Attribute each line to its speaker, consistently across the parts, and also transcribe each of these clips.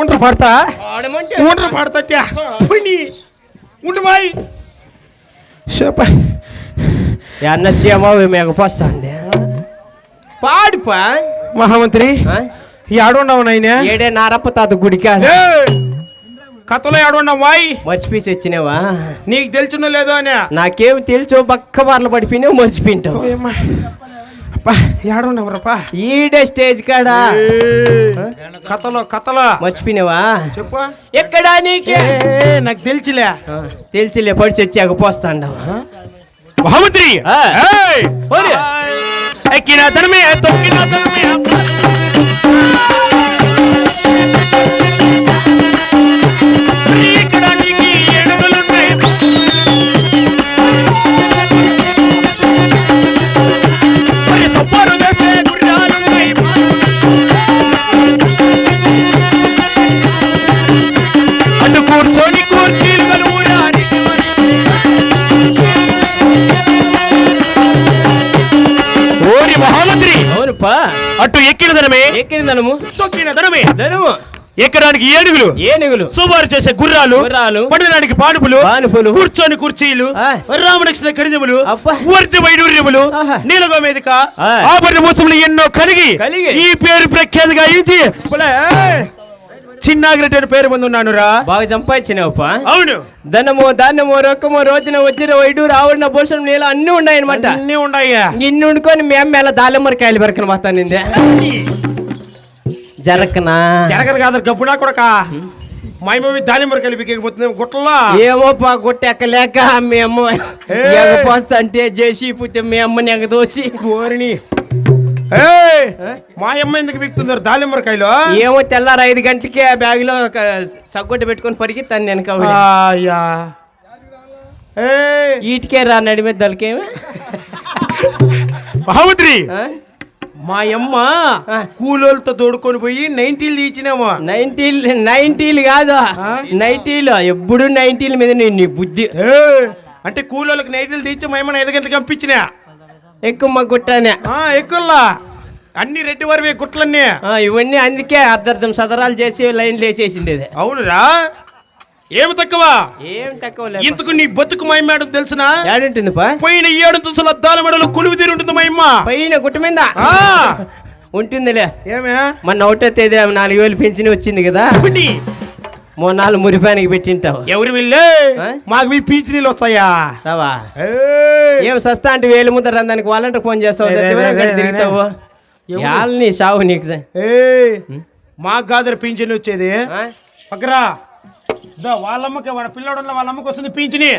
Speaker 1: ఉండ్ర పడతా? ఉండ్ర పడతా పోయి ఉండు బాయ్.
Speaker 2: అన్న చీమ మెగపోస్తుంది పాడిపా.
Speaker 1: మహామంత్రి ఈ ఆడున్నావు నాయన?
Speaker 2: ఏడే నారప్ప తాత గుడికా
Speaker 1: కథలో ఆడున్నావు వాయ్
Speaker 2: మర్చిపోయి వచ్చినావా?
Speaker 1: నీకు తెలుసునో లేదో అని.
Speaker 2: నాకేం తెలుసు బక్క బార్లు పడిపోయినావు మర్చిపోయింటావు.
Speaker 1: ఏడున్నావురప్పా
Speaker 2: ఈడే స్టేజ్ కాడ?
Speaker 1: కథలో కథలో.
Speaker 2: మర్చిపోయినావా?
Speaker 1: చెప్పు.
Speaker 2: ఎక్కడా నీకే?
Speaker 1: నాకు తెలిసిలే.
Speaker 2: తెలిసిలే పడిచి వచ్చాక.
Speaker 1: ఏయ్!
Speaker 2: ఓరే.
Speaker 1: ఎక్కిన తనమే తొక్కిన తనమే ఎక్కిన ధనము తొక్కిన ధనమే
Speaker 2: ధనము
Speaker 1: ఎక్కడానికి ఏనుగులు
Speaker 2: ఏనుగులు
Speaker 1: సుమారు చేసే గుర్రాలు
Speaker 2: గుర్రాలు.
Speaker 1: పడడానికి పానుపులు
Speaker 2: పానుపులు.
Speaker 1: కూర్చొని కుర్చీలు. రామలక్ష్మణ కడిదములు
Speaker 2: అబ్బా.
Speaker 1: వర్తి వైడూర్యములు. నీలగో వేదిక
Speaker 2: ఆ.
Speaker 1: ఆభరణ మోసములు ఎన్నో కలిగి. ఈ పేరు ప్రఖ్యాతిగా చిన్నాగిరెడ్డి అని పేరు ముందు ఉన్నాను రా
Speaker 2: బాగా సంపాదించినావుపా
Speaker 1: అవును
Speaker 2: ధనము ధాన్యము రొక్కము రోజున వచ్చిన వైడు రావడిన భూషణం నీళ్ళు అన్ని ఉన్నాయన్నమాట
Speaker 1: అన్నీ ఉన్నాయా
Speaker 2: ఇన్ని వండుకొని మేము మేళ దాలిమరకాయలు పెరకన పోతానిందే జరకనా?
Speaker 1: జరగదు కాదు గబ్బునా కొడక. మాయమవి దానిమ్మరు కలిపి పోతుంది గుట్టల్లో
Speaker 2: ఏమో పా గుట్టెక్కలేక మీ అమ్మ. ఎగపోస్తా అంటే జేసీ పుట్టి మీ అమ్మని ఎగదోసి.
Speaker 1: కోరిని ఏయ్! మా అమ్మ ఎందుకు బిక్తున్నారు దాలిమ్మరకాయలు
Speaker 2: ఏమో తెల్లారు ఐదు గంటలకి ఆ బ్యాగ్లో ఒక సగ్గొట్ట పెట్టుకొని పరిగెత్తాను నేను
Speaker 1: ఏయ్!
Speaker 2: ఈటికే రా నడిమే దొరికేమే
Speaker 1: మహామంత్రి
Speaker 2: ఆ?
Speaker 1: మా అమ్మ. కూలోళ్ళతో తోడుకొని పోయి నైన్టీలు తీసినామా
Speaker 2: నైన్టీలు నైన్టీలు కాదు? నైన్టీలు ఎప్పుడు నైన్టీల మీద నీ నీ బుద్ధి!
Speaker 1: అంటే కూలోళ్ళకి నైటీలు తీసి మా అమ్మని ఐదు గంటలకు పంపించిన?
Speaker 2: ఎక్కువ మా గుట్టనే.
Speaker 1: ఎక్కువలా? అన్ని రెడ్డి వారివి గుట్లన్నీ
Speaker 2: ఇవన్నీ అందుకే అర్ధర్థం సదరాలు చేసి లైన్లు వేసేసిండేది.
Speaker 1: అవునురా? ఏమి తక్కువ?
Speaker 2: ఏం తక్కువ
Speaker 1: ఇంతకు నీ బతుకు మహిమేడం తెలుసునా?
Speaker 2: ఏడుంటుంది పా
Speaker 1: పోయిన ఏడు తుసల అద్దాల మెడలో కొలువు తీరు ఉంటుంది మహిమ.
Speaker 2: పైన గుట్ట మీద.
Speaker 1: ఆ!
Speaker 2: ఉంటుందిలే.
Speaker 1: ఏమే?
Speaker 2: మొన్న ఒకటో తేదీ నాలుగు వేలు పెంచిన వచ్చింది కదా. మూడు నాలుగు మురిపానికి పెట్టింటావు.
Speaker 1: ఎవరు వెళ్ళే? మాకు మీ పీచ్ నీళ్ళు వస్తాయా?
Speaker 2: రావా! ఏం సస్తా అంటే వేలు ముద్ర రందానికి వాలంటీర్ ఫోన్ చేస్తావు తిరుగుతావు. సావు నీకు!
Speaker 1: మాకు కాదు పింఛన్ వచ్చేది? పక్కరా. వాళ్ళమ్మకి వాళ్ళ పిల్లడు ఉన్న వాళ్ళ అమ్మకి వస్తుంది పింఛని?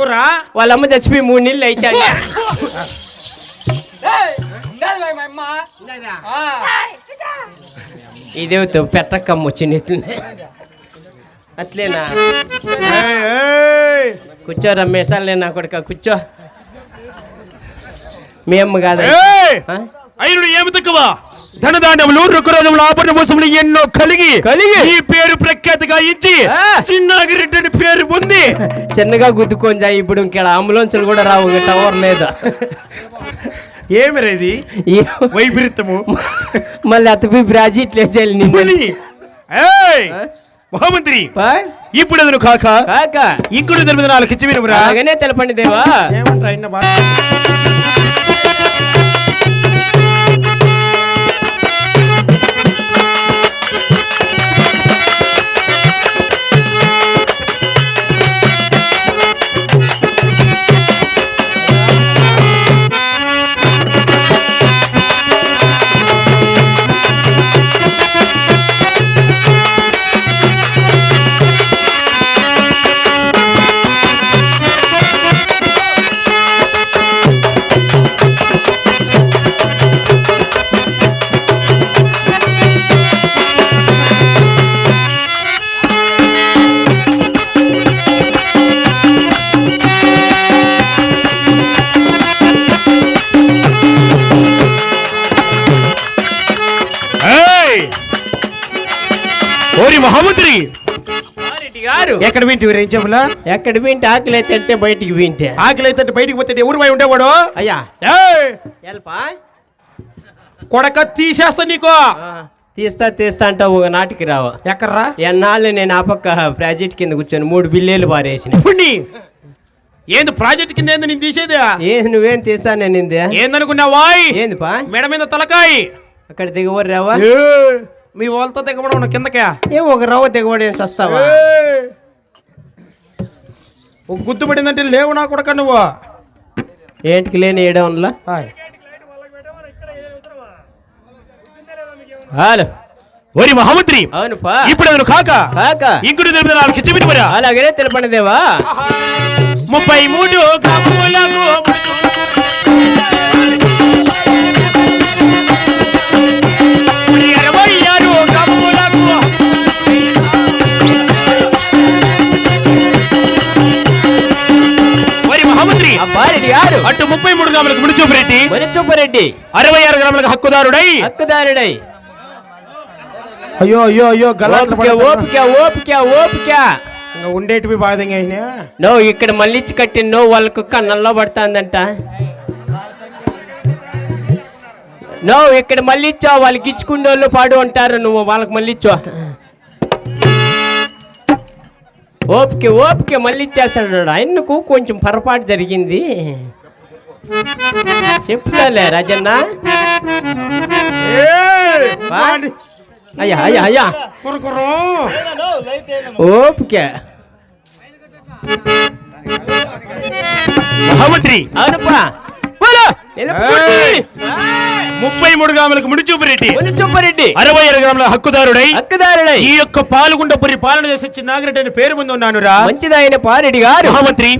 Speaker 1: ఊరా
Speaker 2: వాళ్ళ అమ్మ చచ్చిపోయి మూడు నీళ్ళు అయితే ఇదే పెట్టక్కమ్మ వచ్చింది. అట్లేనా! కూర్చో రమ్మేసాలే నా కొడుక కూర్చో. మీ అమ్మ కాదా?
Speaker 1: అయినుడు ఏమి తక్కువ ధనదానములు రుకురాజములు ఆభరణ మోసములు ఎన్నో కలిగి
Speaker 2: కలిగి.
Speaker 1: ఈ పేరు ప్రఖ్యాతిగా ఇచ్చి. చిన్నాగిరెడ్డి పేరు పొంది.
Speaker 2: చిన్నగా గుద్దుకొని ఇప్పుడు ఇక్కడ అంబులెన్సులు కూడా రావు ఇంకా టవర్ లేదు.
Speaker 1: ఏమి రేది
Speaker 2: ఏ-
Speaker 1: వైపరీత్యము.
Speaker 2: మళ్ళీ అతపి బ్రాజిట్ లేచేయాలి నిన్ను?
Speaker 1: మహామంత్రి? ఇప్పుడు ఎదురు కాక
Speaker 2: కాక.
Speaker 1: ఇంకుడు తొమ్మిది నాలుగు ఇచ్చి వినుమురా?
Speaker 2: అలాగనే తెలపండి దేవా.
Speaker 1: ఏమంటారా ఎక్కడ వింటివి రేం చెప్పులా
Speaker 2: ఎక్కడ వింటే ఆకలి అయితే అంటే బయటికి వింటే.
Speaker 1: ఆకలి అయితే బయటికి పోతే ఎవరు పోయి ఉండేవాడు?
Speaker 2: అయ్యా! ఎల్పా?
Speaker 1: కొడక తీసేస్తా నీకు.
Speaker 2: తీస్తా తీస్తా అంటావు ఒక నాటికి రావు.
Speaker 1: ఎక్కడ్రా?
Speaker 2: ఎన్నాళ్ళు నేను ఆ పక్క ప్రాజెక్ట్ కింద కూర్చొని మూడు బిల్లేలు పారేసిన.
Speaker 1: ఏంది ప్రాజెక్ట్ కింద ఏంది నేను తీసేది?
Speaker 2: ఏ నువ్వేం తీస్తా నేను ఇందే
Speaker 1: ఏందనుకున్నావాయ్
Speaker 2: ఏంది పా
Speaker 1: మెడ మీద తలకాయ్.
Speaker 2: అక్కడ దిగబడి రావా
Speaker 1: మీ వాళ్ళతో దిగబడ ఉన్న కిందకే.
Speaker 2: ఏం ఒక రవ్వ దిగబడి ఏం వస్తావా
Speaker 1: ఏ, ఒక గుద్దు పడిందంటే లేవు నా కొడక నువ్వు.
Speaker 2: ఏంటికి లేని ఏడవన్లా
Speaker 1: హాయ్.
Speaker 2: హలో.
Speaker 1: ఓరి మహామంత్రి
Speaker 2: అవును
Speaker 1: ఇప్పుడు అతను కాక.
Speaker 2: కాక.
Speaker 1: ఇంకుడు తెలిపిన నాలుగు చివిటి మరా
Speaker 2: అలాగనే తెలపండి దేవా
Speaker 1: ముప్పై మూడు గ్రాములకు ముడిచూపిరెడ్డి
Speaker 2: మునిచూపరెడ్డి
Speaker 1: అరవై ఆరు గ్రాములకు హక్కుదారుడై.
Speaker 2: హక్కుదారుడై.
Speaker 1: అయ్యో అయ్యో అయ్యో
Speaker 2: ఓపిక ఓపిక ఓపిక ఓపిక.
Speaker 1: ఇంకా ఉండేటివి బాధంగా అయినా
Speaker 2: నో ఇక్కడ మళ్ళిచ్చి కట్టి నో వాళ్ళ కుక్క నల్ల పడుతుందంట. నో ఇక్కడ మళ్ళీ ఇచ్చో వాళ్ళకి ఇచ్చుకునే వాళ్ళు పాడు అంటారు. నువ్వు వాళ్ళకి మళ్ళీ ఇచ్చో ఓపిక ఓపిక మళ్ళీ ఇచ్చేస్తాడు ఆయనకు కొంచెం పొరపాటు జరిగింది. చెప్తాలే రాజన్న. అయ్యా అయ్యా అయ్యా. ఓపిక.
Speaker 1: మహామంత్రి!
Speaker 2: అవునప్పా.
Speaker 1: ముప్పై మూడు గ్రాములకు ముడిచూపిరెడ్డి
Speaker 2: మునిచూపరెడ్డి
Speaker 1: అరవై ఆరు గ్రాముల హక్కుదారుడై.
Speaker 2: హక్కుదారుడై.
Speaker 1: ఈ యొక్క పాల్గొండపురి పాలన చేసి చిన్న నాగిరెడ్డి పేరు ముందు ఉన్నాను రా.
Speaker 2: మంచిదైన పారెడ్డి గారు.
Speaker 1: మహామంత్రి.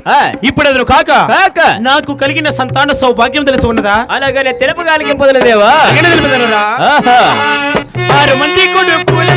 Speaker 1: ఇప్పుడు అతను కాక
Speaker 2: కాక.
Speaker 1: నాకు కలిగిన సంతాన సౌభాగ్యం తెలిసి ఉన్నదా?
Speaker 2: పొందలేదేవా
Speaker 1: తగిన తెలుపుదనురా.
Speaker 2: ఆహా.
Speaker 1: ఆరు మంది కొడుకుల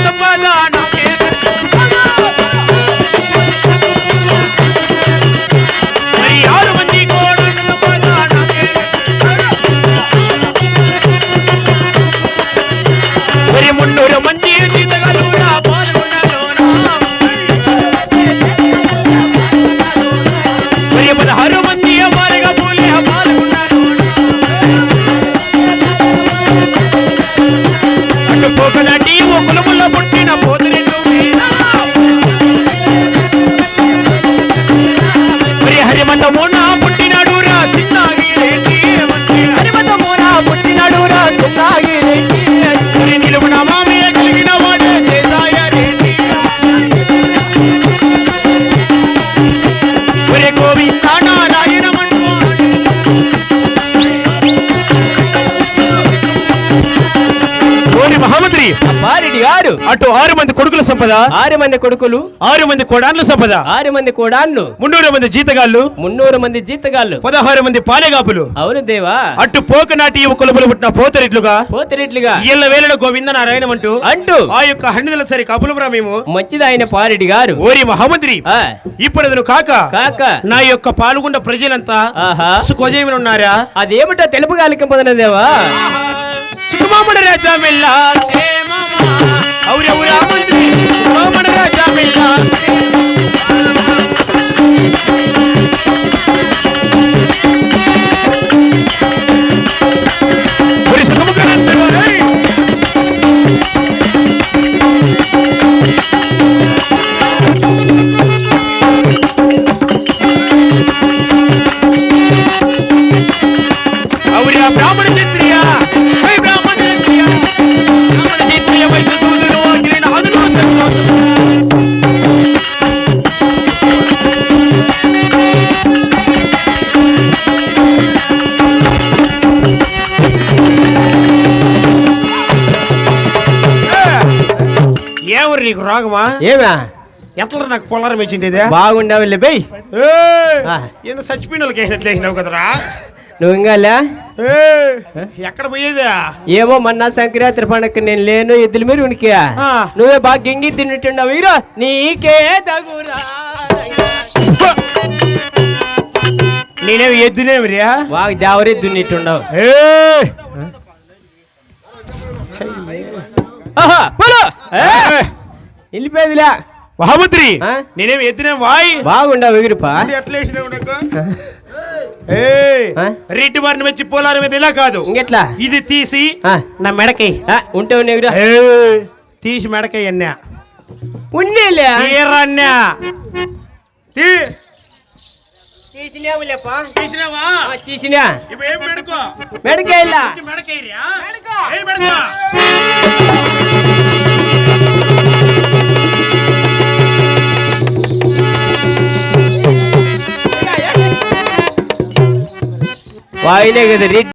Speaker 2: గారు
Speaker 1: అటు ఆరు మంది కొడుకుల సంపద.
Speaker 2: ఆరు మంది కొడుకులు.
Speaker 1: ఆరు మంది కొడాన్ల సంపద.
Speaker 2: ఆరు మంది కోడాన్లు.
Speaker 1: మున్నూరు మంది జీతగాళ్ళు.
Speaker 2: మున్నూరు మంది జీతగాళ్ళు.
Speaker 1: పదహారు మంది పాలెగాపులు.
Speaker 2: అవును దేవా.
Speaker 1: అటు పోకనాటి కులములు పుట్టిన పోతరెట్లుగా.
Speaker 2: పోతిరెట్లుగా.
Speaker 1: ఇళ్ళ వేలడ గోవింద నారాయణ అంటూ
Speaker 2: అంటూ.
Speaker 1: ఆ యొక్క హండిదల సరి కపులపురా మేము
Speaker 2: మంచిదైన పారెడ్డి గారు.
Speaker 1: ఓరి మహామంత్రి
Speaker 2: ఆ,
Speaker 1: ఇప్పుడు అతను కాక
Speaker 2: కాక.
Speaker 1: నా యొక్క పాల్గొండ ప్రజలంతా సుఖజీవన ఉన్నారా?
Speaker 2: అదేమిటో తెలుపగాలికి పొందలేదేవా?
Speaker 1: సుఖమామణ రాజా మెల్లా ఔరౌరా మంత్రి సుఖమామణ రాజా మెల్లా నీకు రాగమా?
Speaker 2: ఏమా?
Speaker 1: ఎట్లా నాకు పొలారం ఇచ్చిండేదే
Speaker 2: బాగుండవులే బై. ఆ.
Speaker 1: ఏందో చచ్చిపోయిన వాళ్ళకి వేసినట్లు వేసినావు కదరా?
Speaker 2: నువ్వు ఇంకా
Speaker 1: ఎక్కడ పోయేదా?
Speaker 2: ఏమో మొన్న సంక్రాంతి పండగ నేను లేను ఎద్దుల మీరు ఉనికి. నువ్వే బాగా గింగి తింటుండవు వీరో నీకే తగురా.
Speaker 1: నేనేమి ఎద్దునేమిరియా
Speaker 2: బాగా దేవరే దున్నిట్టుండవు. ఏ! వెళ్ళిపోయేదిలే.
Speaker 1: మహామంత్రి? నేనేమి ఎద్దునే వాయ్.
Speaker 2: బాగుండవు ఎగురుపా
Speaker 1: ఎట్లా? రెడ్డి వారిని వచ్చి పోలారం మీద ఇలా కాదు.
Speaker 2: ఇంకెట్లా?
Speaker 1: ఇది తీసి. నా మెడకి.
Speaker 2: ఉంటే
Speaker 1: ఏయ్, తీసి మెడకి అన్నా.
Speaker 2: ఉండేలే.
Speaker 1: తీరన్నా తీ.
Speaker 2: తీసినావులేపా.
Speaker 1: తీసినావా?
Speaker 2: తీసినా.
Speaker 1: ఇప్పుడు ఏం మెడకో?
Speaker 2: మెడకాయలా
Speaker 1: వచ్చి మెడకేయ్యా?
Speaker 2: మెడకో.
Speaker 1: ఏయ్ మెడకో.
Speaker 2: వాయినే కదా రెడ్డి